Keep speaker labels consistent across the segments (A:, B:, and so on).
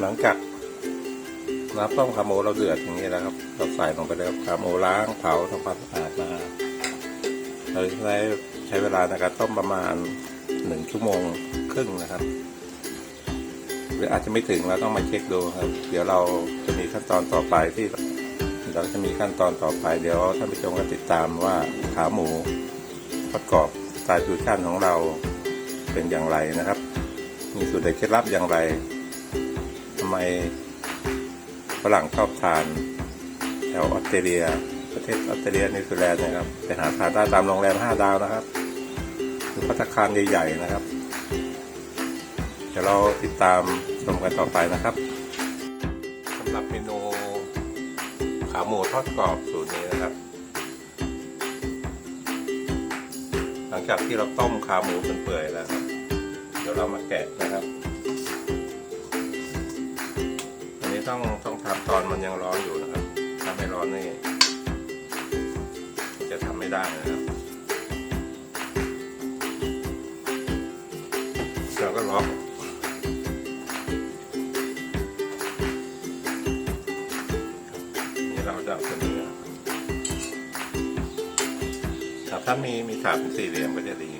A: หลังจากน้ำต้มขาหมูเราเดือดอย่างนี้แล้วครับ เราใส่ลงไปแล้วขาหมูล้างเผาทำความสะอาดมาเราใช้ใช้เวลาในการต้มประมาณหนึ่งชั่วโมงครึ่งนะครับ หรืออาจจะไม่ถึงเราต้องมาเช็คดูครับ เดี๋ยวเราจะมีขั้นตอนต่อไปที่เราจะมีขั้นตอนต่อไป เดี๋ยวท่านผู้ชมก็ติดตามว่าขาหมูประกอบสไตล์ฟิวชั่นของเราเป็นอย่างไรนะครับ มีสูตรเด็ดเคล็ดลับอย่างไร ไมฝรั่งชอบทานแถวออสเตรเลีย ประเทศออสเตรเลียนิวซีแลนด์นะครับไปหาทานได้ตามโรงแรมห้าดาวนะครับหรือพัตตาคารใหญ่ๆนะครับเดี๋ยวเราติดตามชมกันต่อไปนะครับสำหรับเมนูขาหมูทอดกรอบสูตรนี้นะครับ หลังจากที่เราต้มขาหมูจนเปื่อยแล้วครับ เดี๋ยวเรามาแกะนะครับ ต้องต้องทำตอนมันยังร้อนอยู่นะครับ ถ้าไม่ร้อนนี่จะทำไม่ได้นะครับเราก็ล็อกนี่เราจะเอาตัวนี้ครับถ้ามีมีถาดเป็นสี่เหลี่ยมก็จะดี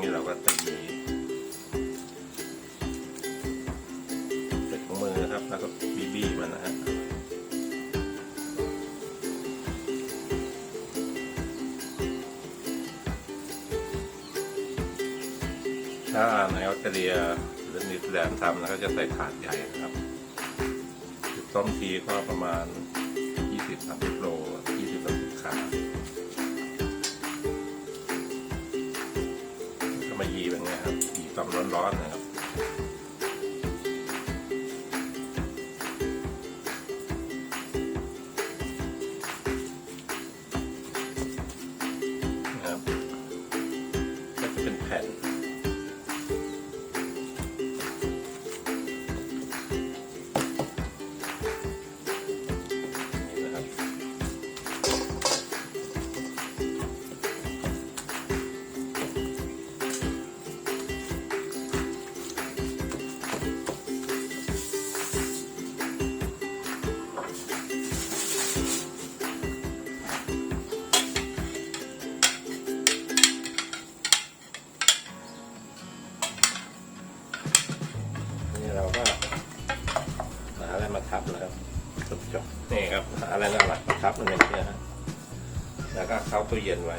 A: นื้อก้อนๆนี่เราก็จะมีเป็นของมือนะครับ แล้วก็บีบีมันนะฮะถ้าในออสเตรเลียหรือนิวซีแลนด์ทำนะก็จะใส่ถาดใหญ่นะครับต้มทีก็ประมาณ 20-30โล20-30ขา ครับยีความร้อนๆนะครับนะครับ นะครับสุดจบนี่ครับหาอะไรน่ารักมาทับมันอย่างนี้ยฮะแล้วก็เข้าตู้เย็นไว้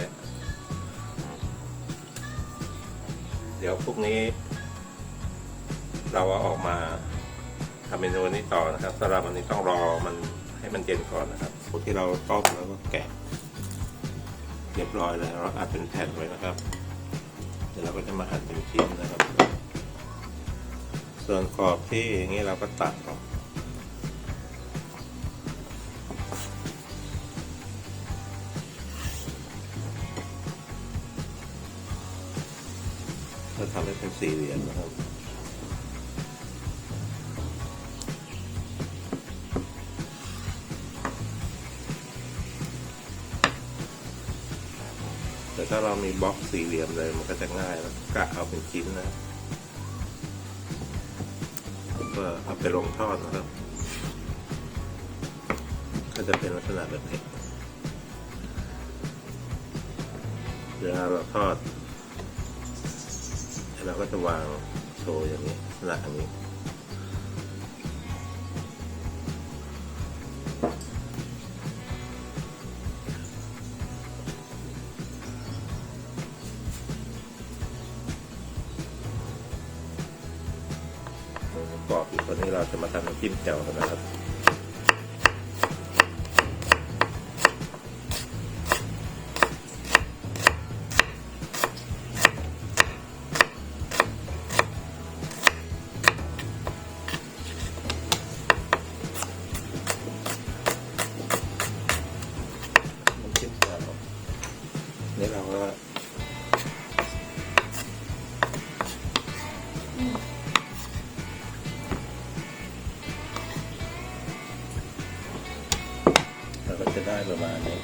A: เดี๋ยวพรุ่งนี้ เราเอาออกมาทำเมนูนี้ต่อนะครับสำหรับวันนี้ต้องรอมันให้มันเย็นก่อนนะครับพวกที่เราต้มแล้วก็แกะเรียบร้อยแล้วเราอัดเป็นแผ่นไว้นะครับ เดี๋ยวเราก็จะมาหั่นเป็นชิ้นนะครับ ส่วนขอบที่อย่างนี้เราก็ตัดออก สี่เหลี่ยมนะครับแต่ถ้าเรามีบล็อกสี่เหลี่ยมเลยมันก็จะง่ายแล้วกะเอาเป็นชิ้นนะก็เอาไปลงทอดนะครับ ก็จะเป็นลักษณะแบบนี้เวลาเราทอด เราก็จะวางโชว์อย่างนี้ลักษณะอย่างนี้ กรอบอยู่ตอนนี้เราจะมาทำน้ำจิ้มแจ่วกันนะครับ จะได้ประมาณนี้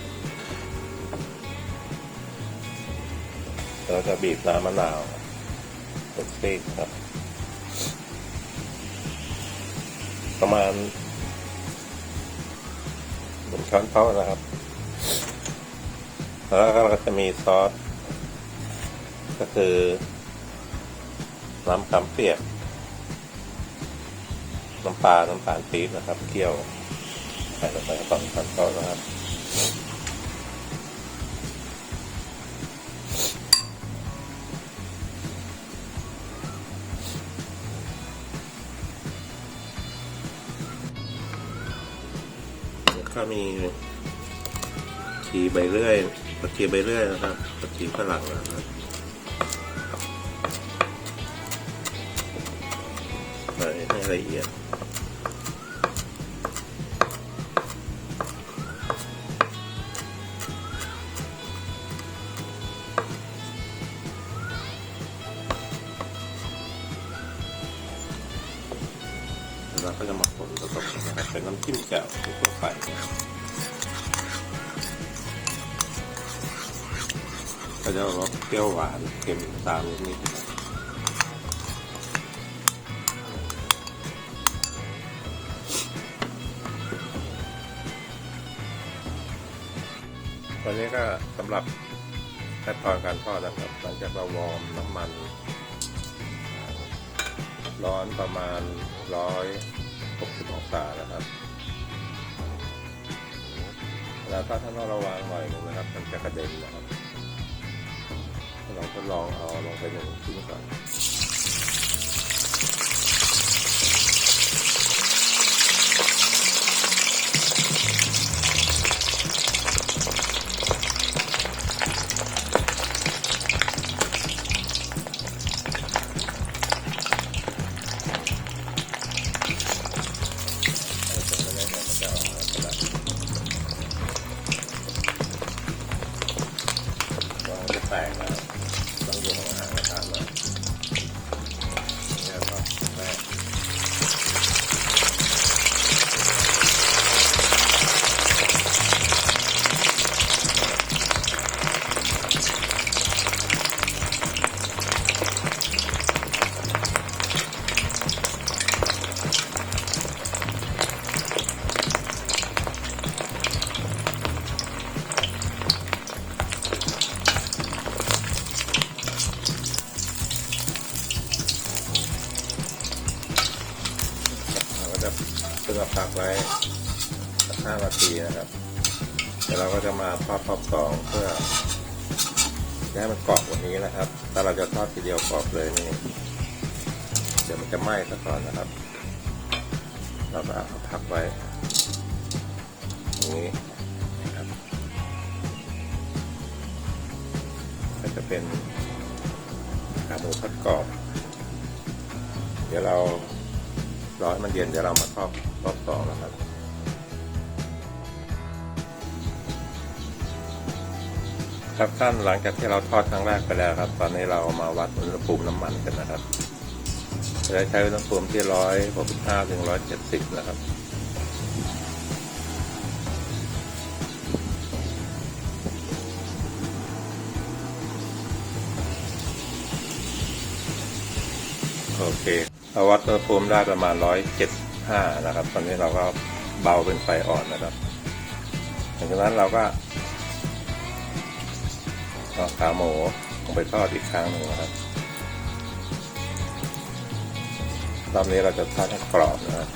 A: เราจะบีบน้ำมะนาวเป็นเส้นครับ ประมาณหนึ่งช้อนโต๊ะนะครับ แล้วก็เราก็จะมีซอส ก็คือ น้ำกำเปียก น้ำปลา น้ำตาลปี๊บนะครับ เคี่ยวใส่ลงไปสองช้อนโต๊ะนะครับแก็มีชีใบเลื่อยผักชีใบเลื่อยนะครับผักชีฝรั่งนะครับใส่ให้ละเอียดแล้วเราก็จะมา คนผสมนะครับเป็นน้ำจิ้มแจ่วทั่วไปก็จะรสเปรี้ยวหวานเค็มตามนิดนะครับตอนนี้ก็สำหรับขั้นตอนการทอดนะครับ หลังจากเราวอร์มน้ำมัน ร้อนประมาณร้อย หกสิบองศานะครับแล้วก็ถ้าเราระวังหน่อยหนึงนะครับ มันจะกระเด็นนะครับเราทดลองเอาลงไปหนึ่งชิ้นก่อน เดทีเดียวกรอบเลยนี่เดี๋ยวมันจะไหม้ซะก่อนนะครับ เราก็เอาพักไว้อย่างนี้นะครับก็จะเป็นขาหมูทอดกรอบ เดี๋ยวเรารอให้มันเย็นเดี๋ยวเรามาทอดรอบสองนะครับ ครับท่านหลังจากที่เราทอดครั้งแรกไปแล้วครับ ตอนนี้เรามาวัดอุณหภูมิน้ำมันกันนะครับจะใช้อุณหภูมิที่ร้อยหกสิบห้าถึงร้อยเจ็ดสิบนะครับโอเคเราวัดอุณหภูมิได้ประมาณร้อยเจ็ดห้านะครับ ตอนนี้เราก็เบาเป็นไฟอ่อนนะครับหลังจากนั้นเราก็ ก็ขาหมูลงไปทอดอีกครั้งหนึ่งนะครับรอบนี้เราจะทอดให้กรอบนะครับ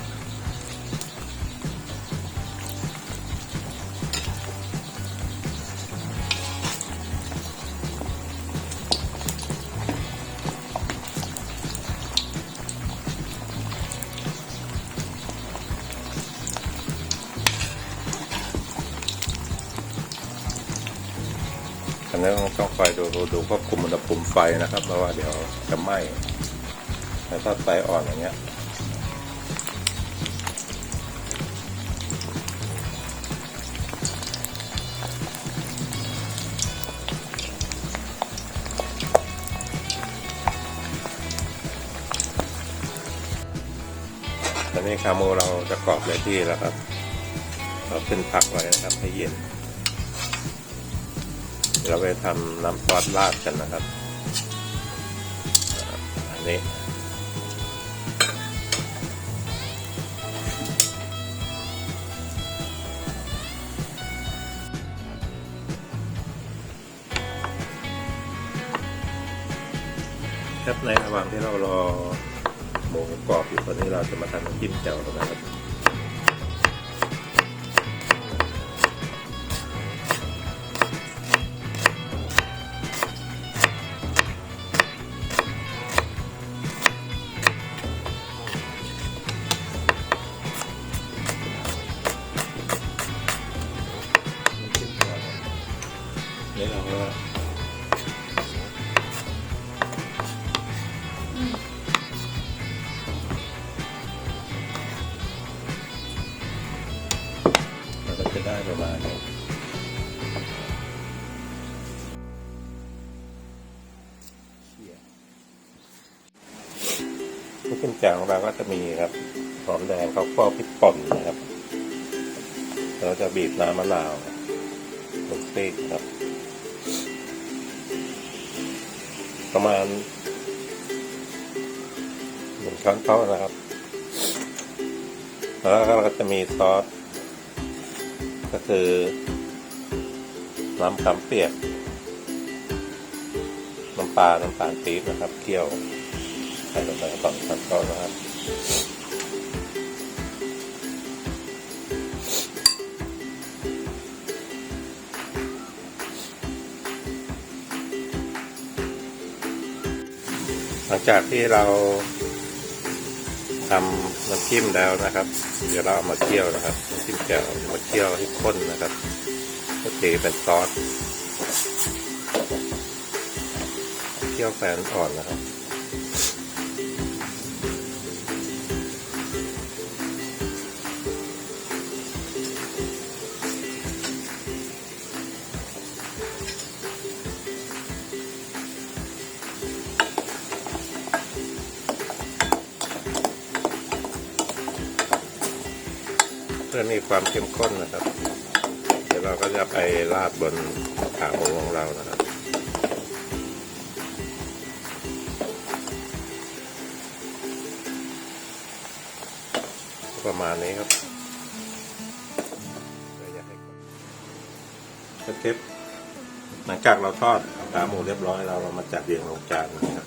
A: ดูดูดูควบคุมอุณหภูมิไฟนะครับเพราะว่าเดี๋ยวจะไหม้แต่ถ้าไฟอ่อนอย่างเงี้ยตอนนี้ขาหมูเราจะกรอบเลยที่แล้วครับ เราขึ้นพักไว้นะครับให้เย็น เราไปทำน้ำซอสราดกันนะครับ อันนี้ครับในระหว่างที่เรารอหมูกรอบอยู่ตอนนี้เราจะมาทำน้ำจิ้มแจ่วกันนะครับ เราก็เราก็จะได้ประมาณนี้ที่เป็นจ่วของเราก็จะมีครับหอมแดงเขาวคั่วพริกป่นนะครับ เราจะบีบน้ำมะนาวลงซีกครับ ประมาณหนึ่งช้อนโต๊ะนะครับ แล้วก็เราก็จะมีซอส ก็คือน้ำขามเปียก น้ำปลา น้ำตาลปี๊บนะครับ เคี่ยวใส่ลงไปสองช้อนโต๊ะนะครับ หลังจากที่เราทำน้ำจิ้มแล้วนะครับ เดี๋ยวเราเอามาเคี่ยวนะครับน้ำจิ้มแจ่วมาเคี่ยวให้ข้นนะครับก็ตีเป็นซอสเคี่ยวแฟนอ่อนนะครับ พื่อมีความเข้มข้นนะครับ เดี๋ยวเราก็จะไปราดบนขาหมูของเรานะครับประมาณนี้ครับเพื่อจะให้สเต็ปหลังจากเราทอดขาหมูเรียบร้อยแล้วเรามาจัดเรียงลงจานนะครับ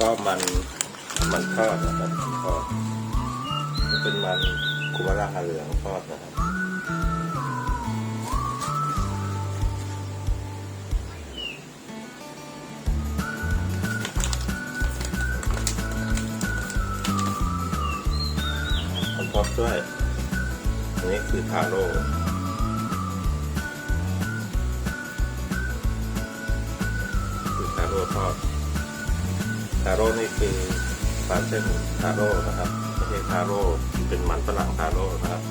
A: ก็มันมันทอดนะครับมันทอดมันเป็นมันคุมาราเหลืองทอดนะครับมันทอดด้วยอันนี้คือทาโร่คือทาโร่ทอด ทาโร่นี่คือปลาเส้นทาโร่นะครับไม่ใช่ทาโร่เป็นมันฝรั่งทาโร่นะครับ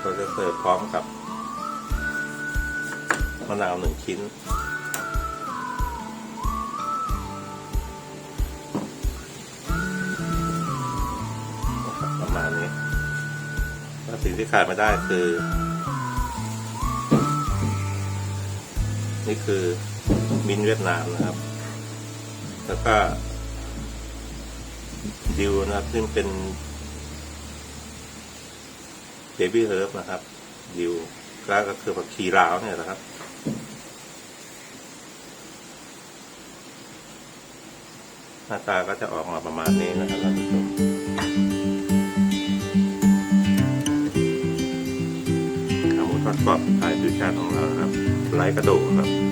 A: เราจะเสิร์ฟพร้อมกับมะนาวหนึ่งชิ้น มาณนี้แล้วสิ่งที่ขาดไม่ได้คือ นี่คือมินเวียดนามนะครับ แล้วก็ดิวนะครับซึ่งเป็นเบบี้เฮิร์บนะครับดิวแล้วก็คือผักชีลาวเนี่ยนะครับหน้าตาก็จะออกมาประมาณนี้นะครับ การอบสไตล์ฟิวชั่นของเรานะครับไร้กระดูกครับ